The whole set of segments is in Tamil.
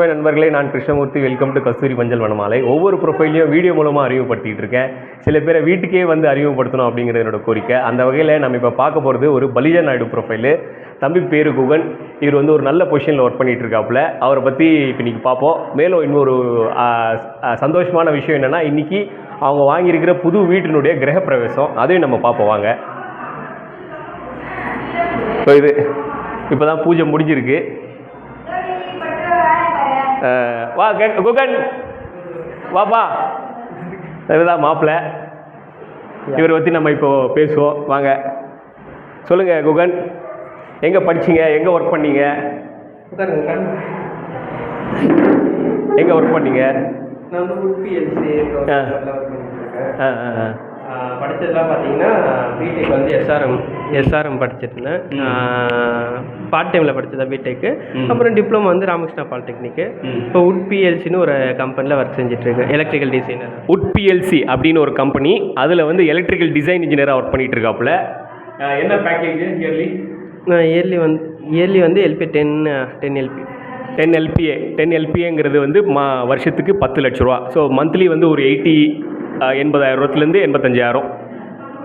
நண்பர்களே நான் கிருஷ்ணமூர்த்தி. வெல்கம் டு கஸ்தூரி மஞ்சள் வனமாலை. ஒவ்வொரு ப்ரொஃபைலையும் வீடியோ மூலமாக அறிமுகப்படுத்திட்டு இருக்கேன். சில பேரை வீட்டுக்கே வந்து அறிமுகப்படுத்தணும் அப்படிங்கிறது என்னோட கோரிக்கை. அந்த வகையில் நம்ம இப்போ பார்க்க போகிறது ஒரு பலிஜா நாயுடு ப்ரொஃபைலு தம்பி பேரு குகன். இவர் வந்து ஒரு நல்ல பொசிஷனில் ஒர்க் பண்ணிகிட்டு இருக்காப்புல. அவரை பற்றி இப்போ இன்றைக்கி பார்ப்போம். மேலும் இன்னொரு சந்தோஷமான விஷயம் என்னென்னா இன்றைக்கி அவங்க வாங்கியிருக்கிற புது வீட்டினுடைய கிரகப்பிரவேசம். அதையும் நம்ம பார்ப்போம். வாங்க. ஸோ இது இப்போ தான் பூஜை முடிஞ்சிருக்கு. வா கே- குகன். வாப்பா இதுதான் மாப்பிள்ளை இவரை பற்றி நம்ம இப்போ பேசுவோம். வாங்க. சொல்லுங்கள் குகன். எங்கே படிச்சீங்க? எங்கே ஒர்க் பண்ணீங்க? எங்கே ஒர்க் பண்ணீங்க? நான் வந்து. ஆ ஆ ஆ. படித்ததெல்லாம் பார்த்தீங்கன்னா பிடெக் வந்து எஸ்ஆர்எம் எஸ்ஆர்எம் படிச்சுட்டு இருந்தேன் பார்ட் டைமில் படித்ததா பிடெக்கு. அப்புறம் டிப்ளமோ வந்து ராமகிருஷ்ணா பாலிடெக்னிக்கு. இப்போ உட்பிஎல்சின்னு ஒரு கம்பெனியில் ஒர்க் செஞ்சுட்டு இருக்கேன் எலக்ட்ரிக்கல் டிசைனர் உட் பிஎல்சி அப்படின்னு ஒரு கம்பெனி அதில் வந்து எலக்ட்ரிக்கல் டிசைன் இன்ஜினியராக ஒர்க் பண்ணிட்டு இருக்காப்புல என்ன பேக்கேஜ் இயர்லி இயர்லி வந்து இயர்லி வந்து LP ten ten LP ten LPA ten எல்பிஏங்கிறது வந்து மா வருஷத்துக்கு பத்து லட்ச ரூபா. ஸோ மந்த்லி வந்து ஒரு எயிட்டி எண்பதாயிரம் ரூபத்துலேருந்து எண்பத்தஞ்சாயிரம்.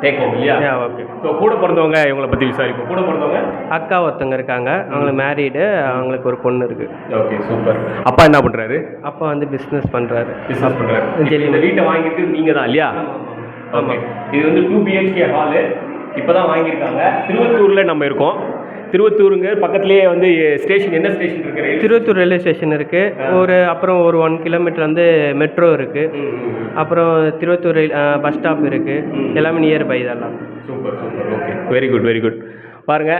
கேட்கும் இல்லையா? ஓகே. ஸோ கூட பிறந்தவங்க இவங்களை பற்றி விசாரிப்போம். கூட பிறந்தவங்க? அக்கா ஒருத்தவங்க இருக்காங்க. அவங்கள மேரீடு அவங்களுக்கு ஒரு பொண்ணு இருக்குது ஓகே சூப்பர். அப்பா என்ன பண்ணுறாரு அப்பா வந்து பிஸ்னஸ் பண்ணுறாரு பிஸ்னஸ் பண்ணுறாரு சரி. இந்த வீட்டை வாங்கிட்டு நீங்கள் தான் இல்லையா? ஓகே. இது வந்து டூ பிஹெச்கே ஹாலு இப்போ தான் வாங்கியிருக்காங்க. திருவத்தூரில் நம்ம இருக்கோம். திருவத்தூருங்க பக்கத்துலேயே வந்து ஸ்டேஷன் என்ன ஸ்டேஷன் இருக்கு ரயில் திருவத்தூர் ரயில்வே ஸ்டேஷன் இருக்குது ஒரு அப்புறம் ஒரு ஒன் கிலோமீட்டர் வந்து மெட்ரோ இருக்குது. அப்புறம் திருவத்தூர் ரயில் பஸ் ஸ்டாப் இருக்குது. எல்லாமே நியர்பை இதெல்லாம். Super super. Okay. Very good very good பாருங்க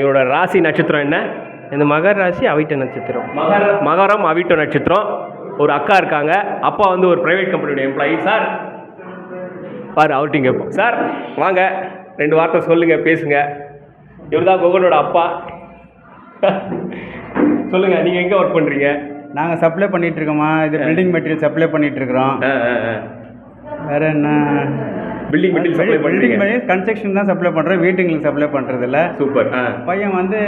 இவரோட ராசி நட்சத்திரம் என்ன? இந்த மகர ராசி அவிட்ட நட்சத்திரம். மகர மகரம் அவிட்ட நட்சத்திரம். ஒரு அக்கா இருக்காங்க. அப்பா வந்து ஒரு பிரைவேட் கம்பெனியோட எம்ப்ளாயி சார் பாரு அவர்கிட்ட கேட்போம் சார் வாங்க. ரெண்டு வார்த்தை சொல்லுங்க பேசுங்க. இவர் தான் குகனோட அப்பா. சொல்லுங்க நீங்க எங்க ஒர்க் பண்றீங்க? நாங்கள் சப்ளை பண்ணிட்டு இருக்கோமா இது பில்டிங் மெட்டீரியல் சப்ளை பண்ணிட்டு இருக்கிறோம் வேற என்ன? Building material building material construction தான் சப்ளை பண்ணுறோம் வீட்டுங்களுக்கு சப்ளை பண்ணுறது இல்ல சூப்பர் பையன் வந்து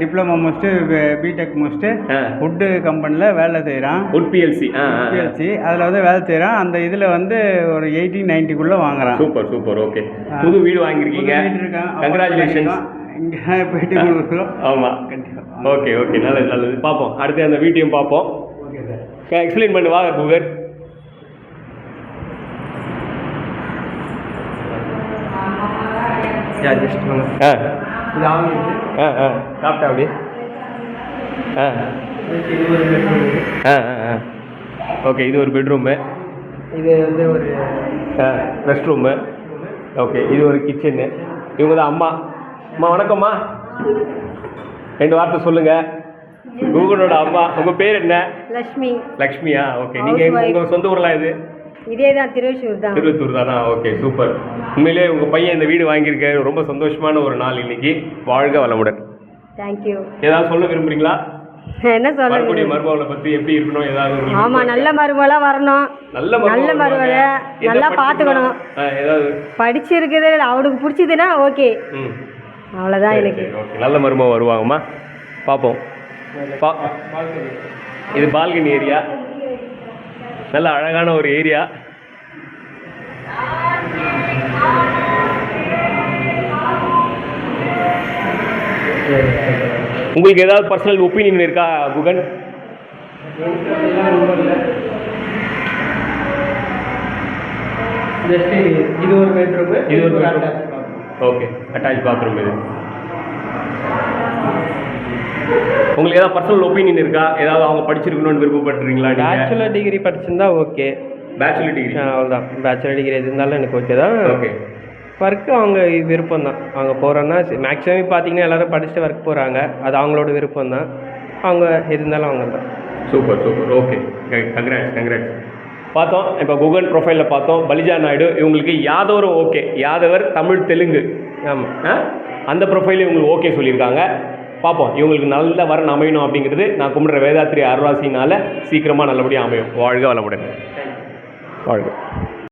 டிப்ளமோ முடிச்சுட்டு பிடெக் முடிச்சுட்டு ஆ. வுட்டு கம்பெனியில் வேலை செய்கிறான் உட் பிஎல்சி பிஎல்சி அதில் வந்து வேலை செய்கிறான் அந்த இதில் வந்து ஒரு எயிட்டி நைன்ட்டிக்குள்ளே வாங்குறான். Super super. ஓகே புது வீடு வாங்கியிருக்கீங்க. கங்க்ராச்சுலேஷன்ஸ் இங்கே போயிட்டு கொடுக்குறோம். ஆமாம் கண்டிப்பாக ஓகே ஓகே நல்லது நல்லது. பார்ப்போம். அடுத்து அந்த வீட்டையும் பார்ப்போம். ஓகே சார் எக்ஸ்பிளைன் பண்ணு. வா குகர் ஆ. ஆ ஆ. சாப்பிட்டா அப்படி? ஆ. ஆ ஆ ஓகே இது ஒரு பெட்ரூமு இது வந்து ஒரு ஆ ரெஸ்ட் ரூமு ஓகே இது ஒரு கிச்சனு இவங்க தான் அம்மா. அம்மா வணக்கம்மா. ரெண்டு வார்த்தை சொல்லுங்கள் கூகுளோட அம்மா உங்கள் பேர் என்ன? லக்ஷ்மி. லக்ஷ்மியா? Okay Housewife. உங்கள் சொந்த ஊர்லாம் இது இதே தான் திருவள்ளூர் தான். திருவத்தூர் தானா ஓகே சூப்பர். உண்மையிலே உங்கள் பையன் இந்த வீடு வாங்கியிருக்காரு ரொம்ப சந்தோஷமான ஒரு நாள் இன்னைக்கு. வாழ்க வளமுடன். தேங்க்யூ ஏதாவது சொல்ல விரும்புறீங்களா? என்ன சொல்றது மருமகளை பற்றி எப்படி இருக்கணும் ஏதாவது ஆமா நல்ல மருமகளா வரணும். நல்ல நல்ல மருமகள நல்லா ஆ, ஏதாவது? படிச்சிருக்குது அவனுக்கு பிடிச்சதுன்னா ஓகே. அவ்வளோதான் எனக்கு. நல்ல மருமக வருவாங்கம்மா. பார்ப்போம் பா இது பால்கனி ஏரியா. நல்ல அழகான ஒரு ஏரியா. உங்களுக்கு ஏதாவது பர்சனல் ஒப்பீனியன் இருக்கா குகன்? இது ஒரு பெட்ரூம் இது ஒரு ஓகே அட்டாச் பாத்ரூம் இது. உங்களுக்கு ஏதாவது பர்சனல் ஒப்பீனியன் இருக்கா? ஏதாவது அவங்க படிச்சிருக்கணும்னு விருப்பப்பட்டுறீங்களா பேச்சுலர் டிகிரி படிச்சிருந்தா ஓகே பேச்சுலர் டிகிரி அவ்வளோதான் பேச்சுலர் டிகிரி எது இருந்தாலும் எனக்கு ஓகே தான். ஓகே ஒர்க்கு அவங்க விருப்பம் தான். அவங்க போகிறோன்னா மேக்ஸிமம் பார்த்தீங்கன்னா எல்லாரும் படிச்சுட்டு ஒர்க் போகிறாங்க அது அவங்களோட விருப்பம் தான். அவங்க இருந்தாலும் அவங்க தான். Super super okay congrats congrats பார்த்தோம் இப்போ குகன் ப்ரொஃபைலில் பார்த்தோம் பலிஜா நாயுடு இவங்களுக்கு யாதவரும் ஓகே யாதவர் தமிழ் தெலுங்கு. ஆமாம் ஆ? அந்த ப்ரொஃபைலே இவங்களுக்கு ஓகே சொல்லியிருக்காங்க. பார்ப்போம். இவங்களுக்கு நல்ல வரன் அமையணும் அப்படிங்கிறது நான் கும்பிட்ற வேதாத்திரி அருளாசினால சீக்கிரமாக நல்லபடியாக அமையும். வாழ்க வளமுடன். வாழ்க.